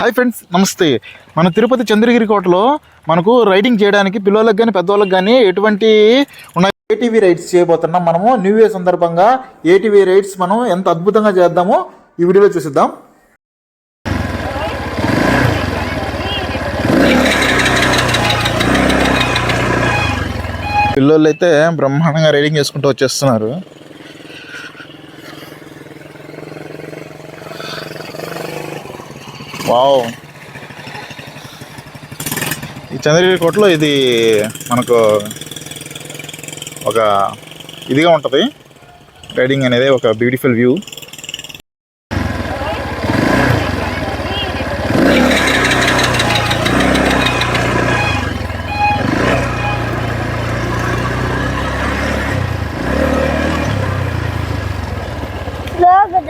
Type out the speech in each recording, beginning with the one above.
Hi friends నమస్తే. మన తిరుపతి చంద్రగిరి కోటలో మనకు రైడింగ్ చేయడానికి పిల్లలకు కానీ పెద్దవాళ్ళకి కానీ ఎటువంటి ఉన్నాయి? ఏటీవీ రైడ్స్ చేయబోతున్నాం మనము. న్యూ ఇయర్ సందర్భంగా ఏటీవీ రైడ్స్ మనం ఎంత అద్భుతంగా చేద్దామో ఈ వీడియోలో చూసిద్దాం. పిల్లోళ్ళు అయితే బ్రహ్మాండంగా రైడింగ్ చేసుకుంటూ వచ్చేస్తున్నారు. వావ్. ఈ చంద్రగిరి కోటలో ఇది మనకు ఒక ఇదిగా ఉంటుంది. రైడింగ్ అనేది ఒక బ్యూటిఫుల్ వ్యూ స్లోగా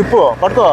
తిప్పు పట్టుకో.